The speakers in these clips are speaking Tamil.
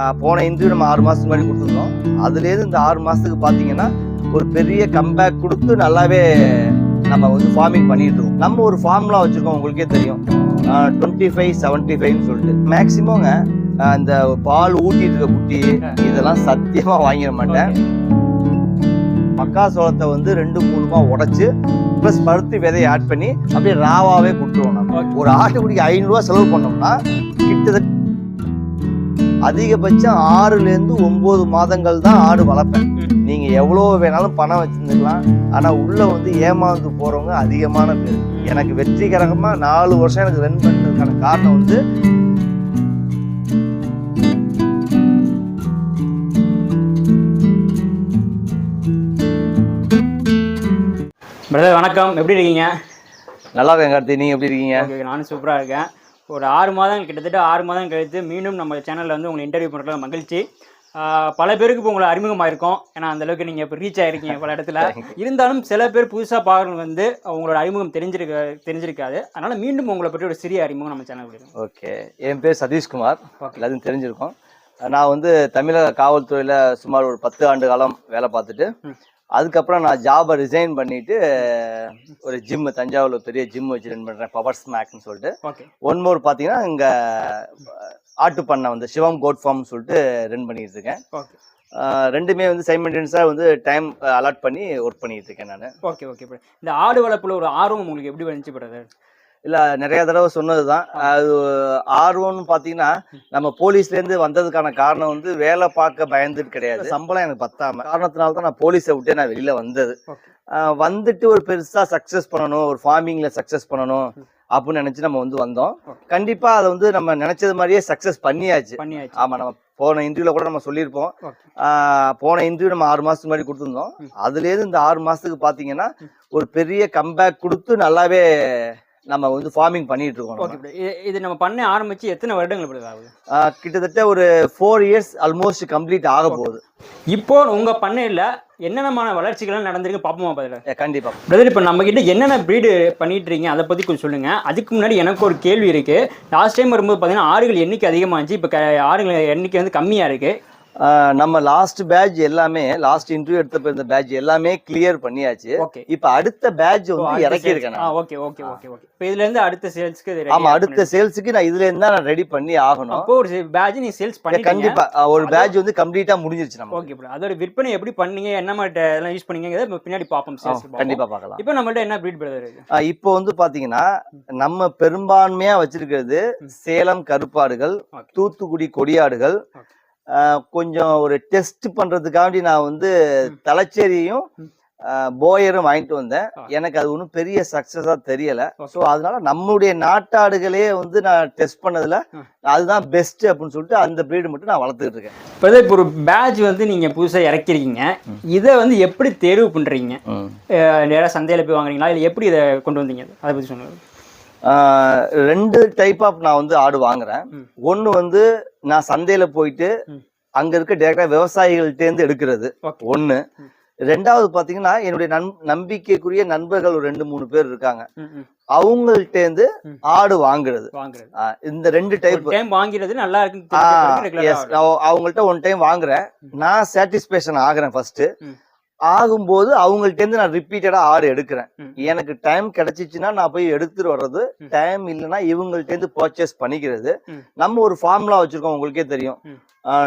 போன இன்டர்வியூ நம்ம ஆறு மாதத்துக்கு முன்னாடி கொடுத்துருந்தோம். அதுலேருந்து இந்த ஆறு மாதத்துக்கு பார்த்தீங்கன்னா ஒரு பெரிய கம்பேக் கொடுத்து நல்லாவே நம்ம வந்து ஃபார்மிங் பண்ணிட்டு இருக்கோம். நம்ம ஒரு ஃபார்ம்லாம் வச்சுருக்கோம் உங்களுக்கே தெரியும். டுவெண்ட்டி ஃபைவ் செவன்ட்டி ஃபைவ்னு சொல்லிட்டு மேக்ஸிமங்க இந்த பால் ஊட்டிட்டு இருக்க குட்டி இதெல்லாம் சத்தியமாக வாங்கிட மாட்டேன். மக்காசோளத்தை வந்து ரெண்டு மூணுமா உடைச்சு ப்ளஸ் பருத்தி விதையை ஆட் பண்ணி அப்படியே ராவாவே கொடுத்துருவோம் நம்ம. ஒரு ஆட்டுக்குடிக்கு ஐநூறுரூவா செலவு பண்ணோம்னா கிட்டத்தட்ட அதிகபட்சம் ஆறுல இருந்து ஒன்பது மாதங்கள் தான் ஆடு வளர்ப்பேன். நீங்க எவ்வளவு வேணாலும் பணம் வச்சிருந்துக்கலாம். ஆனா உள்ள வந்து ஏமாந்து போறவங்க அதிகமான பேர். எனக்கு வெற்றிகரமா நாலு வருஷம் எனக்கு ரன் பண்ணதுக்கான காரணம் வந்து பிரதர் வணக்கம். எப்படி இருக்கீங்க? நல்லா இருக்கேன் கார்த்தி. நீங்க எப்படி இருக்கீங்க? நானும் சூப்பராக இருக்கேன். ஒரு ஆறு மாதம் கிட்டத்தட்ட ஆறு மாதம் கழித்து மீண்டும் நம்ம சேனலில் வந்து உங்களை இன்டர்வியூ பண்ணுறதுல மகிழ்ச்சி. பல பேருக்கு இப்போ உங்களை அறிமுகமாயிருக்கோம். ஏன்னா அந்த அளவுக்கு நீங்கள் இப்போ ரீச் ஆயிருக்கீங்க பல இடத்துல. இருந்தாலும் சில பேர் புதுசாக பார்க்குறவங்க வந்து உங்களோட அறிமுகம் தெரிஞ்சிருக்க தெரிஞ்சிருக்காது. அதனால் மீண்டும் உங்களை பற்றி ஒரு சிறிய அறிமுகம் நம்ம சேனல் கொடுக்கும் ஓகே என் பேர் சதீஷ்குமார். எல்லாத்தையும் தெரிஞ்சிருக்கோம். நான் வந்து தமிழக காவல்துறையில் சுமார் ஒரு பத்து ஆண்டு காலம் வேலை பார்த்துட்டு. அதுக்கப்புறம் நான் ஜாபை ரிசைன் பண்ணிட்டு ஒரு ஜிம் தஞ்சாவூர்ல பெரிய ஜிம் வச்சு ரன் பண்ணுறேன் பவர் ஸ்மாக்னு சொல்லிட்டு. ஒன் மோர் பார்த்தீங்கன்னா இங்கே ஆட்டு பண்ணை வந்து சிவம் கோட் ஃபார்ம் சொல்லிட்டு ரன் பண்ணிட்டு இருக்கேன். ரெண்டுமே வந்து சைமல்டேனியஸாக வந்து டைம் அலாட் பண்ணி ஒர்க் பண்ணிட்டு இருக்கேன் நான். Okay okay. இந்த ஆடு வளர்ப்புல ஒரு ஆர்வம் உங்களுக்கு எப்படி வந்துச்சு பிரதர் இல்ல நிறைய தடவை சொன்னதுதான். அது ஆர்வம்னு பாத்தீங்கன்னா நம்ம போலீஸ்ல இருந்து வந்ததுக்கான காரணம் வந்து வேலை பார்க்க பயந்துட்டு கிடையாது. சம்பளம் எனக்கு பத்தாம. காரணத்தினால தான் நான் போலீஸை விட்டு நான் வெளியில வந்தது. வந்துட்டு ஒரு பெருசா சக்சஸ் பண்ணணும் ஒரு ஃபார்மிங்ல சக்சஸ் பண்ணணும் அப்படின்னு நினைச்சு நம்ம வந்து வந்தோம். Okay. கண்டிப்பா அதை வந்து நம்ம நினைச்சது மாதிரியே சக்சஸ் பண்ணியாச்சு. பண்ணியாச்சு. ஆமா நம்ம போன இன்டர்வியூல கூட நம்ம சொல்லியிருப்போம். போன இன்டர்வியூ நம்ம ஆறு மாசத்துக்கு முன்னாடி கொடுத்துருந்தோம். ம். அதுல இருந்து இந்த ஆறு மாசத்துக்கு பாத்தீங்கன்னா ஒரு பெரிய கம்பேக் கொடுத்து நல்லாவே நம்ம வந்து ஃபார்மிங் பண்ணிட்டு இருக்கோம். இது நம்ம பண்ண ஆரம்பிச்சு எத்தனை வருடங்கள் ஆகுது? கிட்டத்தட்ட ஒரு ஃபோர் இயர்ஸ் ஆல்மோஸ்ட் கம்ப்ளீட் ஆக போகுது. இப்போ உங்க பண்ணையில என்னென்னமான வளர்ச்சிகள் நடந்திருக்கு பாப்போமா பதில? கண்டிப்பா. பிரதர் இப்போ நம்ம கிட்ட என்னென்ன ப்ரீடு பண்ணிட்டு இருக்கீங்க? அதை பத்தி கொஞ்சம் சொல்லுங்க. அதுக்கு முன்னாடி எனக்கு ஒரு கேள்வி இருக்கு. லாஸ்ட் டைம் வரும்போது பார்த்தீங்கன்னா ஆடுகள் எண்ணிக்கை அதிகமாக இருந்துச்சு இப்போ ஆடுகள் எண்ணிக்கை வந்து கம்மியா இருக்கு. நம்ம லாஸ்ட் பேட்ச் எல்லாமே லாஸ்ட் இன்டர்வியூ எடுத்தப்ப இந்த பேட்ச் எல்லாமே கிளியர் பண்ணியாச்சு. இப்ப அடுத்த பேட்ச் வந்து இறக்கி இருக்கேன் ஓகே ஓகே ஓகே ஓகே இப்போ இதுல இருந்து அடுத்த சேல்ஸ்க்கு ஆமா அடுத்த சேல்ஸுக்கு நான் இதுல இருந்து நான் ரெடி பண்ணி ஆகணும். அப்போ ஒரு பேட்ச் நீங்க சேல்ஸ் பண்ணிட்டீங்க. கண்டிப்பா. ஒரு பேட்ச் வந்து கம்ப்ளீட்டா முடிஞ்சிருச்சு நம்ம ஓகே ப்ரோ அதோட விற்பனை எப்படி பண்ணீங்க? என்ன மாதிரி எல்லாம் யூஸ் பண்ணீங்க பின்னாடி பார்ப்போம் சேல்ஸ் கண்டிப்பா பார்க்கலாம். இப்போ நம்மள்ட்ட என்ன ப்ரீட் பிரதர் இருக்கு? இப்போ வந்து பாத்தீங்கன்னா நம்ம பெரும்பான்மையா வச்சிருக்கிறது சேலம் கருப்பாடுகள். தூத்துக்குடி கொடியாடுகள் கொஞ்சம் ஒரு டெஸ்ட் பண்றதுக்காண்டி நான் வந்து. தலைச்சேரியும் போயரும் வாங்கிட்டு வந்தேன். எனக்கு அது ஒன்றும் பெரிய சக்சஸா தெரியல. ஸோ அதனால நம்மளுடைய நாட்டாடுகளே வந்து நான் டெஸ்ட் பண்ணதுல. அதுதான் பெஸ்ட் அப்படின்னு சொல்லிட்டு அந்த பிரீடு மட்டும் நான் வளர்த்துக்கிட்டு இருக்கேன். இப்போ இப்போ ஒரு பேட்ச் வந்து நீங்க புதுசா இறக்கிருக்கீங்க. இதை வந்து எப்படி தேர்வு பண்றீங்க? நேராக சந்தையில் போய் வாங்குறீங்களா? இல்லை எப்படி இதை கொண்டு வந்தீங்க? அதை பற்றி சொல்லுங்க. ஆஹ் ரெண்டு டைப் ஆஃப் நான் வந்து ஆடு வாங்குறேன். ஒன்னு வந்து நான் சந்தையில போயிட்டு. அங்க இருக்க டேரக்டா விவசாயிகள்ட்ட இருந்து எடுக்கிறது. ம். ரெண்டாவது பாத்தீங்கன்னா என்னுடைய நன் நம்பிக்கைக்குரிய நண்பர்கள் ஒரு ரெண்டு மூணு பேர் இருக்காங்க. ம். ஆடு வாங்குறது. இந்த ரெண்டு டைப் டைம் வாங்கிறது நல்லா ரெகுலராக அவங்கள்ட்ட ஒன் டைம் வாங்குறேன். நான் சாட்டிஸ்பேக்ஷன் ஆகுறேன் ஃபர்ஸ்ட். ஆகும்போது அவங்கள்ட்ட இருந்து நான் ரிப்பீட்டடா ஆடு எடுக்கிறேன். எனக்கு டைம் கிடைச்சிச்சுன்னா நான் போய் எடுத்துட்டு வர்றது. டைம் இல்லைன்னா இவங்கள்ட்ட இருந்து பர்ச்சேஸ் பண்ணிக்கிறது. நம்ம ஒரு ஃபார்முலா வச்சிருக்கோம் உங்களுக்கே தெரியும்.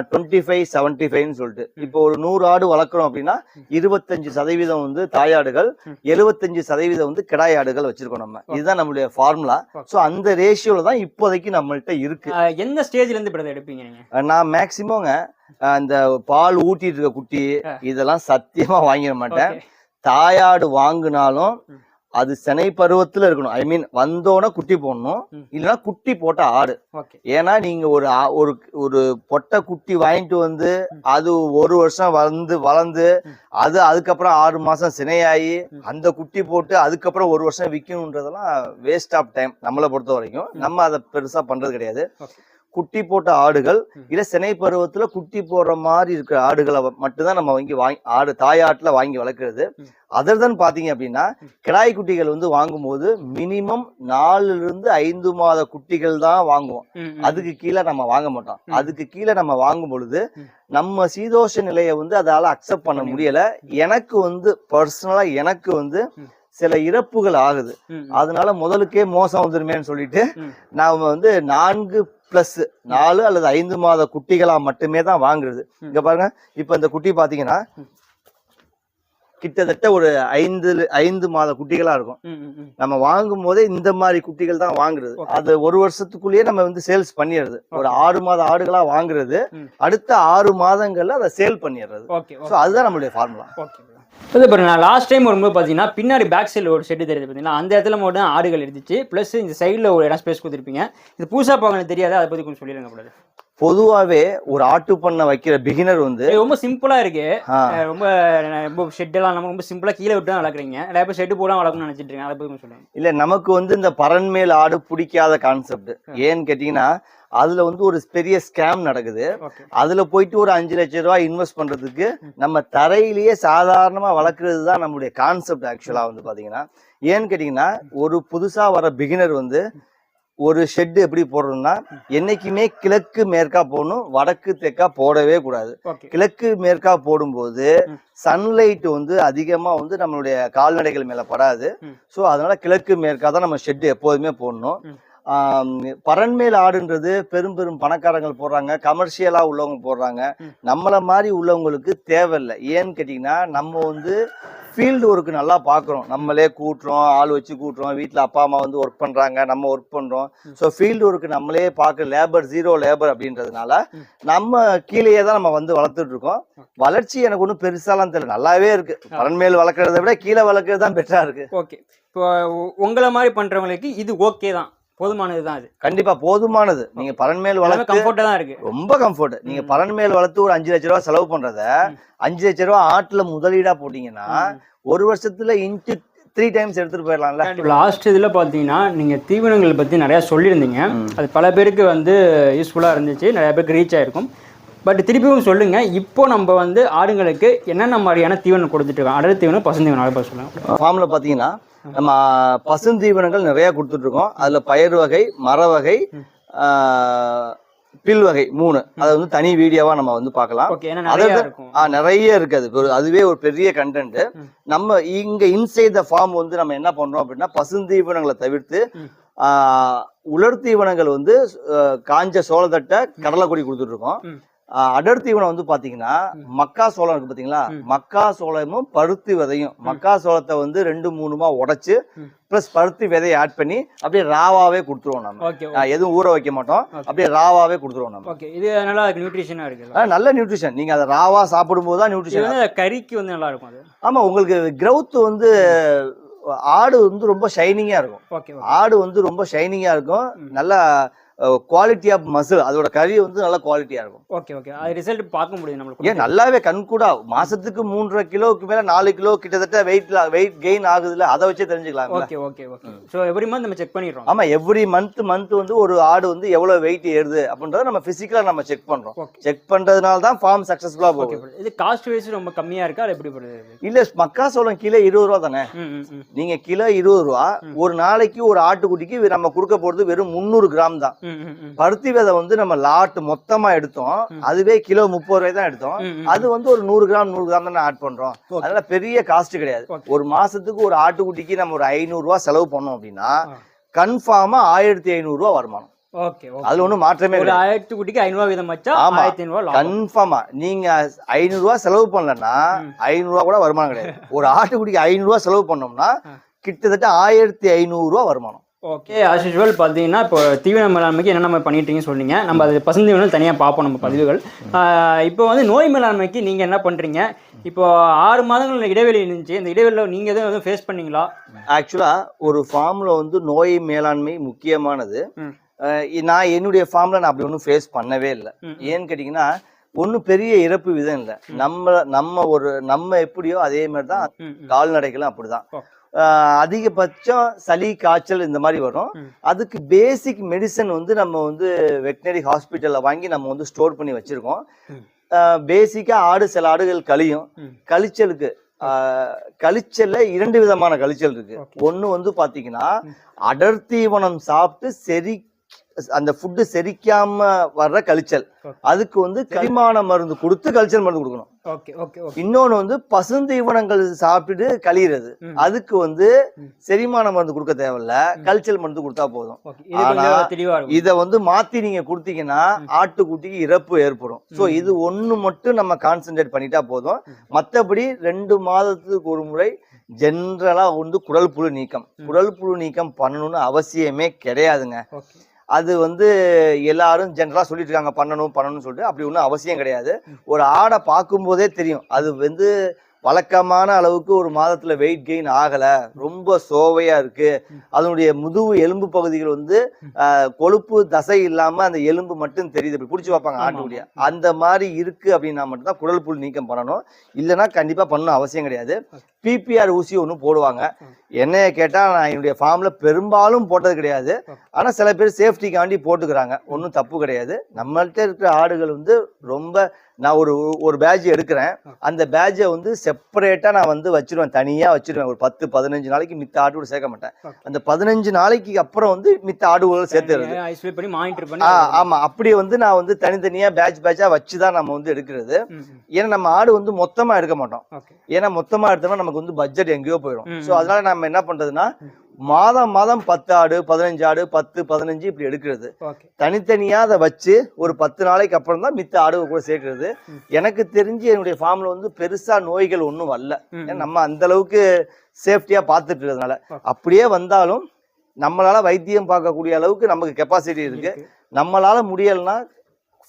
டுவெண்ட்டி ஃபைவ் செவன்டி ஃபைவ்னு சொல்லிட்டு இப்போ ஒரு நூறு ஆடு வளர்க்குறோம் அப்படின்னா இருபத்தஞ்சு சதவீதம் வந்து தாயாடுகள். எழுபத்தஞ்சு சதவீதம் வந்து கிடாய் ஆடுகள் வச்சிருக்கோம் நம்ம இதுதான் நம்மளுடைய ஃபார்முலா. ஸோ அந்த ரேஷியோல தான் இப்போதைக்கு நம்மள்ட்ட இருக்கு எந்த ஸ்டேஜ்ல இருந்து எடுப்பீங்க நான் மேக்சிமங்க அந்த பால் ஊட்டிட்டு இருக்க குட்டி. இதெல்லாம் சத்தியமா வாங்கிட மாட்டேன். தாயாடு வாங்கினாலும். அது சினை பருவத்துல இருக்கணும் ஐ மீன் வந்தோடனே குட்டி போடணும். இல்லைன்னா குட்டி போட்ட ஆடு ஏன்னா நீங்க ஒரு ஒரு ஒரு பொட்டை குட்டி வாங்கிட்டு வந்து. அது ஒரு வருஷம் வளர்ந்து ம். அது அதுக்கப்புறம் ஆறு மாசம் சினையாகி. அந்த குட்டி போட்டு அதுக்கப்புறம் ஒரு வருஷம் விற்கணுன்றதெல்லாம் வேஸ்ட் ஆஃப் டைம் நம்மளை பொறுத்த வரைக்கும். நம்ம அதை பெருசா பண்றது கிடையாது. குட்டி போட்ட ஆடுகள். இல்ல சினை பருவத்துல குட்டி போடுற மாதிரி இருக்கிற ஆடுகளை மட்டும்தான் நம்ம வாங்கி வாங்கி ஆடு தாயாட்டுல வாங்கி வளர்க்கறது. அதர் தான் பாத்தீங்க அப்படின்னா. கிடாய் குட்டிகள் வந்து வாங்கும்போது மினிமம் நாலுல இருந்து ஐந்து மாத குட்டிகள் தான் வாங்குவோம். அதுக்கு கீழே நம்ம வாங்க மாட்டோம். அதுக்கு கீழே நம்ம வாங்கும் பொழுது. நம்ம சீதோஷ நிலையை வந்து அதால அக்செப்ட் பண்ண முடியல எனக்கு வந்து பர்சனலா எனக்கு வந்து. சில இறப்புகள் ஆகுது. அதனால முதலுக்கே மோசம் வந்துருமேன்னு சொல்லிட்டு. நாம வந்து நான்கு பிளஸ் நாலு அல்லது ஐந்து மாத குட்டிகளா மட்டுமே தான் வாங்குறது. இங்க பாருங்க இப்ப இந்த குட்டி பாத்தீங்கன்னா. கிட்டத்தட்ட ஒரு ஐந்து ஐந்து மாத குட்டிகளா இருக்கும். நம்ம வாங்கும் போதே இந்த மாதிரி குட்டிகள் தான் வாங்குறது. அது ஒரு வருஷத்துக்குள்ளேயே நம்ம வந்து சேல்ஸ் பண்ணிடுறது ஒரு. ஆறு மாத ஆடுகளா வாங்குறது. அடுத்த ஆறு மாதங்கள்ல அதை சேல் பண்ணிடுறது அதுதான் நம்மளுடைய ஃபார்முலா இது பாருங்க நான் லாஸ்ட் டைம் வரும்போது பார்த்தீங்கன்னா பின்னாடி பேக் சைடில் ஒரு ஷெட் தெரியுது பார்த்தீங்கன்னா அந்த இடத்துல மட்டும் ஆடுகள் இருந்துச்சு. ப்ளஸ் இந்த சைடில் ஒரு இடம் ஸ்பேஸ் கொடுத்துருப்பீங்க. இது புதுசாக பார்க்கணும் தெரியாது. அதை பற்றி கொஞ்சம் சொல்லிடுங்க கூடாது பொதுவாவே ஒரு ஆட்டு பண்ண வைக்கிற பிகினர் வந்து ரொம்ப சிம்பிளாக இருக்கு. ரொம்ப ரொம்ப ஷெட்டெல்லாம் நம்ம ரொம்ப சிம்பிளாக கீழே விட்டு தான் வளர்க்குறீங்க. நிறைய பேர் ஷெட்டு போட வளர்க்கணும்னு நினச்சிட்டு இருக்கேன் அதை பற்றி சொல்லுங்க. இல்ல நமக்கு வந்து இந்த பரன்மேல் ஆடு பிடிக்காத கான்செப்ட் ஏன்னு கேட்டீங்கன்னா அதுல வந்து ஒரு பெரிய ஸ்கேம் நடக்குது. அதுல போயிட்டு ஒரு அஞ்சு லட்சம் ரூபாய் இன்வெஸ்ட் பண்றதுக்கு நம்ம தரையிலேயே சாதாரணமா வளர்க்குறது தான் நம்மளுடைய கான்செப்ட் ஆக்சுவலா வந்து பாத்தீங்கன்னா. ஏன்னு கேட்டீங்கன்னா ஒரு புதுசா வர பிகினர் வந்து ஒரு ஷெட் எப்படி போடுறோம்னா என்னைக்குமே கிழக்கு மேற்கா போடணும் வடக்கு தெற்கா போடவே கூடாது. கிழக்கு மேற்கா போடும்போது. சன்லைட் வந்து அதிகமா வந்து நம்மளுடைய கால்நடைகள் மேல படாது. ஸோ அதனால கிழக்கு மேற்கா தான் நம்ம ஷெட் எப்போதுமே போடணும். பரன்மேல் ஆடுன்றது பெரும் பெரும் பணக்காரங்கள் போடுறாங்க கமர்ஷியலா உள்ளவங்க போடுறாங்க. நம்மள மாதிரி உள்ளவங்களுக்கு தேவையில்லை. ஏன்னு கேட்டிங்கன்னா நம்ம வந்து ஃபீல்டு ஒர்க் நல்லா பார்க்குறோம். நம்மளே கூட்டுறோம் ஆள் வச்சு கூட்டுறோம் வீட்டில் அப்பா அம்மா வந்து ஒர்க் பண்ணுறாங்க நம்ம ஒர்க் பண்ணுறோம். ஸோ ஃபீல்டு ஒர்க் நம்மளே பார்க்க லேபர் ஜீரோ லேபர் அப்படின்றதுனால. நம்ம கீழேயே தான் நம்ம வந்து வளர்த்துட்டு இருக்கோம். வளர்ச்சி எனக்கு ஒன்றும் பெருசாலாம் தெரியல. நல்லாவே இருக்கு. பரன்மேல் வளர்க்குறத விட கீழே வளர்க்குறது தான் பெட்டரா இருக்கு. ஓகே. இப்போ உங்களை மாதிரி பண்ணுறவங்களுக்கு இது ஓகே தான். போதுமானது தான் அது. கண்டிப்பா போதுமானது. நீங்க பரன்மேல் எல்லாமே வளர்த்து கம்ஃபர்ட்டாக தான் இருக்கு. ரொம்ப கம்ஃபர்ட் நீங்க ம். பரன்மேல் வளர்த்து ஒரு அஞ்சு லட்ச ரூபா செலவு பண்றத. அஞ்சு லட்ச ரூபா ஆட்டுல முதலீடா போட்டீங்கன்னா. ஒரு வருஷத்துல இன்ட்டு த்ரீ டைம்ஸ் எடுத்துட்டு போயிடலாம்ல? லாஸ்ட் இதில் பார்த்தீங்கன்னா நீங்கள் தீவனங்கள் பற்றி நிறையா சொல்லியிருந்தீங்க. அது பல பேருக்கு வந்து யூஸ்ஃபுல்லாக இருந்துச்சு. நிறைய பேருக்கு ரீச் ஆயிருக்கும். பட் திருப்பியும் சொல்லுங்கள் இப்போ நம்ம வந்து ஆடுங்களுக்கு என்னென்ன மாதிரியான தீவனம் கொடுத்துட்டு இருக்கோம் அடர் தீவனம் பசுந்தீவனம் அதை பற்றி சொல்லுங்கள் ஃபார்ம்ல பாத்தீங்கன்னா நம்ம பசுந்தீவனங்கள் நிறைய கொடுத்துட்டு இருக்கோம். அதுல பயிர் வகை மர வகை பில் வகை மூணு. அதை வந்து தனி வீடியோவா நம்ம வந்து பார்க்கலாம். நிறையா இருக்கு. அது அதுவே ஒரு பெரிய கண்டென்ட். நம்ம இங்க இன்சைட் த ஃபார்ம் வந்து நம்ம என்ன பண்றோம் அப்படின்னா பசுந்தீவனங்களை தவிர்த்து உலர் தீவனங்கள் வந்து காஞ்ச சோளத்தட்டை கடலைக்கொடி கொடுத்துட்டு இருக்கோம். அடர் தீவனம் வந்து பாத்தீங்கன்னா. மக்கா சோளம் இருக்கு பாத்தீங்களா. மக்கா சோளமும் பருத்தி விதையும். மக்கா சோளத்தை வந்து ரெண்டு மூணுமா உடைச்சு. பிளஸ் பருத்தி விதையை ஆட் பண்ணி அப்படியே ராவாவே கொடுத்துருவோம் நம்ம. எதுவும் ஊற வைக்க மாட்டோம். அப்படியே ராவாவே கொடுத்துருவோம் நம்ம. இது நல்லா நியூட்ரிஷனாக இருக்குல்ல? ஆ, நல்ல நியூட்ரிஷன் நீங்க அதை ராவா சாப்பிடும்போது தான் இது நியூட்ரிஷன் கறிக்கு வந்து நல்லா இருக்கும் ஆமா உங்களுக்கு growth வந்து ஆடு வந்து ரொம்ப ஷைனிங்கா இருக்கும். ஆடு வந்து ரொம்ப ஷைனிங்கா இருக்கும். நல்லா குவாலிட்டி ஆஃப் மசில் அதோட கறி வந்து நல்ல குவாலிட்டியா இருக்கும். ஓகே ஓகே அது ரிசல்ட் பார்க்க முடியுது நம்மளுக்கு. ஏன் நல்லாவே கண்கூடா மாசத்துக்கு மூன்றரை கிலோவுக்கு மேல நாலு கிலோ கிட்டத்தட்ட வெயிட் வெயிட் கெயின் ஆகுதுல அதை வச்சே தெரிஞ்சுக்கலாம் okay okay okay so every month நம்ம செக் பண்ணிடுறோம். ஆமா எவ்ரி மந்த் மந்த் வந்து ஒரு ஆடு வந்து எவ்வளவு வெயிட் ஏறுது அப்படின்றத நம்ம பிசிக்கலா நம்ம செக் பண்றோம். செக் பண்றதுனால தான் ஃபார்ம் சக்சஸ்ஃபுல்லா ஓகே போகும் இது காஸ்ட் வைஸ் ரொம்ப கம்மியா இருக்கா அது எப்படி படுது இல்ல மக்காசோளம் கிலோ இருபது ரூபா தானே? நீங்க கிலோ இருபது ரூபா ஒரு நாளைக்கு ஒரு ஆட்டுக்குட்டிக்கு நம்ம கொடுக்க போறது வெறும் முந்நூறு கிராம் தான். பருத்தி விதை வந்து நம்ம லாட் மொத்தமா எடுத்தோம். அதுவே கிலோ முப்பது ரூபாய் தான் எடுத்தோம். அது வந்து ஒரு நூறு கிராம் நூறு கிராம் தானே ஆட் பண்றோம். அதனால பெரிய காஸ்ட் கிடையாது. ஒரு மாசத்துக்கு ஒரு ஆட்டுக்குட்டிக்கு நம்ம ஒரு ஐநூறு ரூபாய் செலவு பண்ணோம் அப்படின்னா. கன்ஃபார்மா ஆயிரத்தி ஐநூறு ரூபாய் வருமானம் அதுல ஒண்ணும் மாற்றமே ஒரு ஆயிரத்து குட்டிக்கு ஐநூறுவா வீதம் வச்சா. ஆயிரத்தி ஐநூறுவா கன்ஃபார்மா நீங்க ஐநூறு ரூபாய் செலவு பண்ணலன்னா ம். ஐநூறு ரூபாய் கூட வருமானம் கிடையாது ஒரு ஆட்டுக்குட்டிக்கு ஐநூறு ரூபாய் செலவு பண்ணோம்னா. கிட்டத்தட்ட ஆயிரத்தி ஐநூறு ரூபாய் வருமானம் ஓகே ஆஸ் யூஸ்வல் பார்த்தீங்கன்னா இப்போ தீவன மேலாண்மைக்கு என்ன நம்ம பண்ணிட்டீங்கன்னு சொன்னீங்க. நம்ம அது பசுந்தீவனம் தனியாக பார்ப்போம் நம்ம பதிவுகள். இப்போ வந்து நோய் மேலாண்மைக்கு நீங்கள் என்ன பண்ணுறீங்க இப்போ ஆறு மாதங்கள் இடைவெளி இருந்துச்சு. இந்த இடைவெளியில் நீங்கள் எதுவும் எதுவும் ஃபேஸ் பண்ணீங்களா? ஆக்சுவலா ஒரு ஃபார்ம்ல வந்து நோய் மேலாண்மை முக்கியமானது. நான் என்னுடைய ஃபார்ம்ல நான் அப்படி ஒன்றும் ஃபேஸ் பண்ணவே இல்லை. ஏன்னு கேட்டிங்கன்னா ஒன்றும் பெரிய இறப்பு விதம் இல்லை. நம்ம நம்ம ஒரு நம்ம எப்படியோ அதே மாதிரி தான் கால்நடைகளும் அப்படிதான். அதிகபட்சம் சளி காய்ச்சல் இந்த மாதிரி வரும். அதுக்கு பேசிக் மெடிசன் வந்து நம்ம வந்து வெட்டினரி ஹாஸ்பிட்டல்ல வாங்கி நம்ம வந்து ஸ்டோர் பண்ணி வச்சிருக்கோம் ம். பேசிக்கா ஆடு சில ஆடுகள் கழியும். கழிச்சலுக்கு கழிச்சல்ல இரண்டு விதமான கழிச்சல் இருக்கு. ஒண்ணு வந்து பாத்தீங்கன்னா அடர் தீவனம் சாப்பிட்டு செரி அந்த ஃபுட்டு செரிக்காம வர்ற கழிச்சல். அதுக்கு வந்து செரிமான மருந்து கொடுத்து கழிச்சல் மருந்து கொடுக்கணும். இன்னொன்னு வந்து பசுந்தீவனங்கள் சாப்பிட்டுட்டு கழியிறது. அதுக்கு வந்து. செரிமான மருந்து கொடுக்க தேவையில்ல. கழிச்சல் மருந்து கொடுத்தா போதும். ஆனா, இத வந்து மாத்தி நீங்க கொடுத்தீங்கன்னா ஆட்டுக்குட்டிக்கு இறப்பு ஏற்படும். சோ. இது ஒண்ணு மட்டும் நம்ம கான்சென்ட்ரேட் பண்ணிட்டா போதும். மத்தபடி ரெண்டு மாதத்துக்கு ஒரு முறை ஜென்ரலா வந்து குடல் புழு நீக்கம். குடல் புழு நீக்கம் பண்ணணும்னு அவசியமே கிடையாதுங்க. அது வந்து எல்லாரும் ஜென்ரலா சொல்லிட்டு இருக்காங்க பண்ணணும் பண்ணணும்னு சொல்லிட்டு. அப்படி ஒன்றும் அவசியம் கிடையாது. ஒரு ஆடை பார்க்கும்போதே தெரியும். அது வந்து வழக்கமான அளவுக்கு ஒரு மாதத்துல வெயிட் கெயின் ஆகல. ரொம்ப சோவையா இருக்கு. அதனுடைய முதுகு எலும்பு பகுதிகள் வந்து கொழுப்பு தசை இல்லாம அந்த எலும்பு மட்டும் தெரியுது. இப்படி பிடிச்சி வைப்பாங்க ஆட்டுக்குடிய அந்த மாதிரி இருக்கு அப்படின்னா மட்டும்தான் குடல் புல் நீக்கம் பண்ணணும். இல்லைன்னா கண்டிப்பா பண்ணணும் அவசியம் கிடையாது. பிபிஆர் ஊசி ஒன்று போடுவாங்க. என்னைய கேட்டா நான் என்னுடைய ஃபார்ம்ல பெரும்பாலும் போட்டது கிடையாது. ஆனா சில பேர் சேஃப்டிக்காண்டி போட்டுக்கிறாங்க. ஒன்றும் தப்பு கிடையாது. நம்மள்ட்ட இருக்கிற ஆடுகள் வந்து ரொம்ப நான் ஒரு ஒரு பேட்ச் எடுக்கிறேன். அந்த பேட்சை வந்து செப்பரேட்டா நான் வந்து வச்சிருவேன். தனியா வச்சிருவேன். ஒரு பத்து பதினஞ்சு நாளைக்கு மித்த ஆடு கூட சேர்க்க மாட்டேன். அந்த பதினஞ்சு நாளைக்கு அப்புறம் வந்து மித்த ஆடுகளை சேர்த்துறது. ஐசோலேட் பண்ணி மானிட்டர் ஆ பண்ணி ஆமா. அப்படி வந்து நான் வந்து தனித்தனியா பேட்ச் பேட்சா வச்சு தான் நம்ம வந்து எடுக்கிறது. ஏன்னா நம்ம ஆடு வந்து மொத்தமா எடுக்க மாட்டோம். ஏன்னா மொத்தமா எடுத்தோம்னா நமக்கு வந்து பட்ஜெட் எங்கேயோ போயிடும் ஸோ அதனால நம்ம என்ன பண்றதுன்னா மாதம் மாதம் பத்து ஆடு பதினஞ்சு ஆடு பத்து பதினஞ்சு இப்படி எடுக்கிறது. தனித்தனியா அதை வச்சு ஒரு பத்து நாளைக்கு அப்புறம் தான் மித்த ஆடு கூட சேர்க்கறது. எனக்கு தெரிஞ்சு என்னுடைய ஃபார்ம்ல வந்து பெருசா நோய்கள் ஒன்றும் வரல. நம்ம அந்த அளவுக்கு சேஃப்டியா பார்த்துட்டு இருக்கிறதுனால. அப்படியே வந்தாலும் நம்மளால வைத்தியம் பார்க்கக்கூடிய அளவுக்கு நமக்கு கெப்பாசிட்டி இருக்கு. இருக்கு. நம்மளால முடியலைன்னா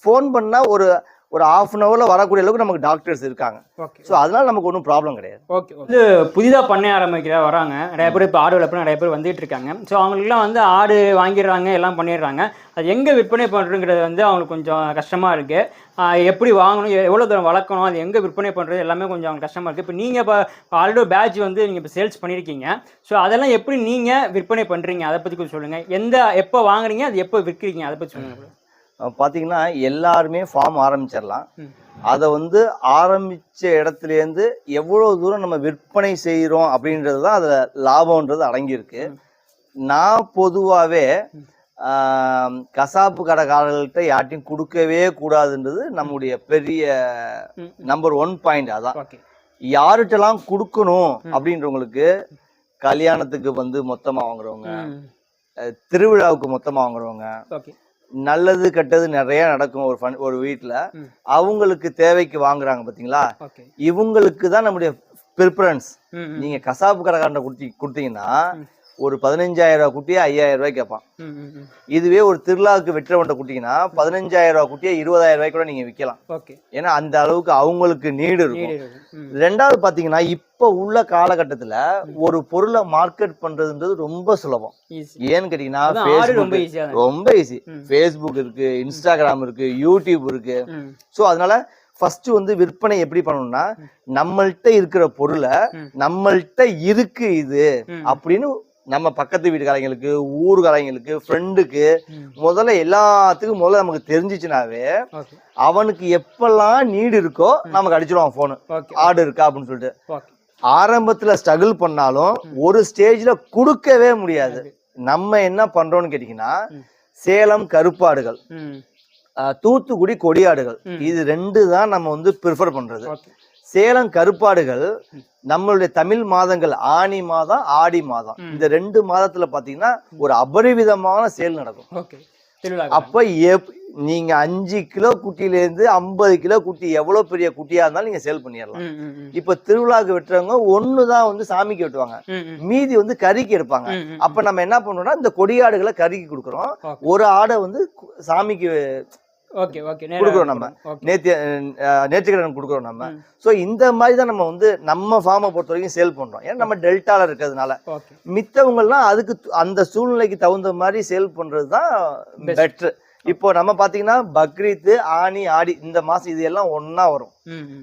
ஃபோன் பண்ணா ஒரு ஒரு ஹாஃப் அன் ஹவர்ல வரக்கூடிய அளவுக்கு நமக்கு டாக்டர்ஸ் இருக்காங்க. ஸோ அதனால நமக்கு ஒன்றும் ப்ராப்ளம் கிடையாது. ஓகே வந்து புதிதாக பண்ணை ஆரம்பிக்கிற வராங்க. நிறைய பேர் இப்போ ஆடு வளர்ப்பு நிறைய பேர் வந்துட்டு இருக்காங்க. ஸோ அவங்களுக்குலாம் வந்து ஆடு வாங்கிடுறாங்க எல்லாம் பண்ணிடுறாங்க. அது எங்கே விற்பனை பண்ணுறதுங்கிறது வந்து அவங்களுக்கு கொஞ்சம் கஷ்டமாக இருக்குது எப்படி வாங்கணும் எவ்வளோ தூரம் வளர்க்கணும் அது எங்கே விற்பனை பண்ணுறது எல்லாமே கொஞ்சம் அவங்களுக்கு கஷ்டமாக இருக்குது இப்போ நீங்கள் இப்போ ஆல்ரெடி பேட்ச் வந்து நீங்கள் இப்போ சேல்ஸ் பண்ணியிருக்கீங்க ஸோ அதெல்லாம் எப்படி நீங்கள் விற்பனை பண்ணுறீங்க அதை பற்றி கொஞ்சம் சொல்லுங்கள் எந்த எப்போ வாங்குறீங்க அது எப்போ விற்கிறீங்க? அதை பற்றி சொல்லுங்கள் அஹ் பாத்தீங்கன்னா எல்லாருமே ஃபார்ம் ஆரம்பிச்சிடலாம். அதை வந்து ஆரம்பிச்ச இடத்துல இருந்து எவ்வளவு தூரம் நம்ம விற்பனை செய்றோம் அப்படின்றது தான் அதுல லாபம்ன்றது அடங்கியிருக்கு. நான் பொதுவாகவே கசாப்பு கடைக்காரர்கள்ட்ட யார்ட்டையும் கொடுக்கவே கூடாதுன்றது நம்முடைய பெரிய. நம்பர் ஒன் பாயிண்ட் அதான். யார்கிட்டலாம் கொடுக்கணும் அப்படின்றவங்களுக்கு கல்யாணத்துக்கு வந்து மொத்தமா வாங்குறவங்க திருவிழாவுக்கு மொத்தமா வாங்குறவங்க ஓகே. நல்லது கெட்டது நிறைய நடக்கும் ஒரு ஃபன் ஒரு வீட்ல. ம். அவங்களுக்கு தேவைக்கு வாங்குறாங்க பாத்தீங்களா? ஓகே. இவங்களுக்கு தான் நம்முடைய ப்ரிஃபரன்ஸ் ம் ம். நீங்க கசாப்பு கடைக்காரன் கொடுத்தி கொடுத்தீங்கன்னா. ஒரு பதினஞ்சாயிரம் ரூபாய் குட்டியை ஐயாயிரம் ரூபாய் கேட்பான். இதுவே ஒரு திருவிழாவுக்கு வெற்றவன்ட்ட கொடுத்தீங்கன்னா பதினஞ்சாயிரம் ரூபாய் குட்டியை இருபதாயிரம் ரூபாய் கூட நீங்க விற்கலாம். ஏன்னா அந்த அளவுக்கு அவங்களுக்கு நீடு இருக்கும். ரெண்டாவது பாத்தீங்கன்னா இப்ப உள்ள காலகட்டத்துல ஒரு பொருளை மார்க்கெட் பண்றதுன்றது ரொம்ப சுலபம். ஈஸி ஏன்னு கேட்டீங்கன்னா ரொம்ப ஈஸி. ஃபேஸ்புக் இருக்கு. இன்ஸ்டாகிராம் இருக்கு யூடியூப் இருக்கு ஸோ அதனால ஃபர்ஸ்ட் வந்து விற்பனை எப்படி பண்ணணும்னா நம்மள்ட்ட இருக்கிற பொருளை ம். நம்மள்ட்ட இருக்கு இது. அப்படின்னு நம்ம பக்கத்து வீட்டுக்காரங்களுக்கு ஊருக்காரங்களுக்கு ஃப்ரெண்டுக்கு முதல்ல எல்லாத்துக்கும் முதல்ல நமக்கு தெரிஞ்சிச்சுனாவே அவனுக்கு எப்பெல்லாம் நீடு இருக்கோ நமக்கு அடிச்சிடுவான் ஃபோனு ஓகே. ஆடு இருக்கா அப்படின்னு சொல்லிட்டு. ஆரம்பத்துல ஸ்ட்ரகிள் பண்ணாலும் ஒரு ஸ்டேஜ்ல கொடுக்கவே முடியாது. நம்ம என்ன பண்றோம்னு கேட்டீங்கன்னா. சேலம் கருப்பாடுகள் தூத்துக்குடி கொடியாடுகள். இது ரெண்டு தான் நம்ம வந்து ப்ரிஃபர் பண்றது. சேலம் கருப்பாடுகள் நம்மளுடைய தமிழ் மாதங்கள் ஆனி மாதம் ஆடி மாதம். இந்த ரெண்டு மாதத்துல பாத்தீங்கன்னா ஒரு அபரிவிதமான சேல் நடக்கும். அப்ப எப் நீங்க அஞ்சு கிலோ குட்டியில இருந்து ஐம்பது கிலோ குட்டி எவ்வளவு பெரிய குட்டியா இருந்தாலும் நீங்க சேல் பண்ணிடலாம். இப்ப திருவிழாக்கு வெட்டுறவங்க ஒண்ணுதான் வந்து சாமிக்கு வெட்டுவாங்க. மீதி வந்து கறிக்கு எடுப்பாங்க. அப்ப நம்ம என்ன பண்றோம்னா இந்த கொடியாடுகளை கறிக்கு கொடுக்குறோம். ஒரு ஆடை வந்து சாமிக்கு கொடுக்குறோம் நம்ம. ஓகே. நேத்தி நேற்றுக்கிழமை கொடுக்குறோம் நம்ம. ஸோ இந்த மாதிரி தான் நம்ம வந்து நம்ம ஃபார்மை பொறுத்த வரைக்கும் சேல் பண்றோம். ஏன்னா நம்ம டெல்டால இருக்கிறதுனால. ஓகே. மித்தவங்கலாம் அதுக்கு அந்த சூழ்நிலைக்கு தகுந்த மாதிரி சேல் பண்றது தான். பெட்ரு இப்போ நம்ம பாத்தீங்கன்னா பக்ரீத் ஆனி ஆடி இந்த மாசம் இது எல்லாம் ஒண்ணா வரும்.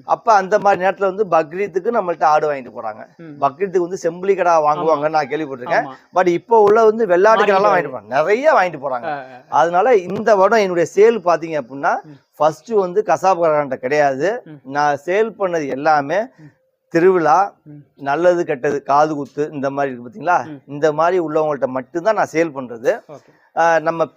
அப்ப அந்த மாதிரி நேரத்துல வந்து பக்ரீத்துக்கு நம்மள்ட்ட ஆடு வாங்கிட்டு போறாங்க. பக்ரீத்துக்கு வந்து செம்பிளி கடா வாங்குவாங்கன்னு நான் கேள்விப்பட்டிருக்கேன். பட் இப்போ உள்ள வந்து வெள்ளாட்டு மாறிட்டு கடா வாங்கிட்டு போறாங்க. நிறைய வாங்கிட்டு போறாங்க. அதனால இந்த வருடம் என்னுடைய சேல் பாத்தீங்க அப்படின்னா ஃபர்ஸ்ட் வந்து கசாப்புக்காரன்ட்ட கிடையாது. நான் சேல் பண்ணது எல்லாமே திருவிழா. நல்லது கெட்டது காது குத்து இந்த மாதிரி இருக்கு பாத்தீங்களா? ம். இந்த மாதிரி உள்ளவங்கள்ட்ட மட்டும்தான் நான் சேல் ஆஹ் நம்ம